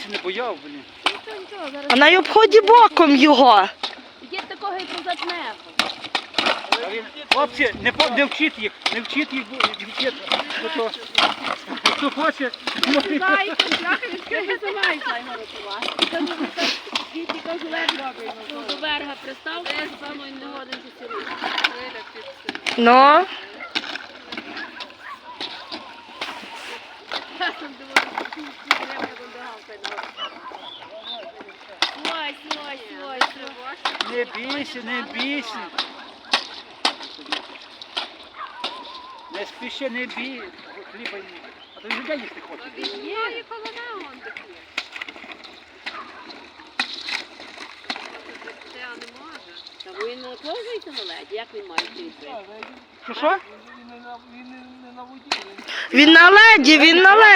більше не бояв, блін. Нічого, нічого, зараз. А на й обході боком його. Ідіть такого і позатне. Хлопці, не, по- не вчіть їх, не вчіть їх, бо- дівчат, бо то, хто хоче, може. Ну, до берега пристав, я певно не годен. Ну, Часом треба свой, свой, свой. Не бійся, не бійся. Не спіши, не бій. Хліба ні. А то він людей їсти хоче. Є, і он такі. Це не може. Та бо він не отложується на леді, як він має прийти? Що що? він на леді, він на леді.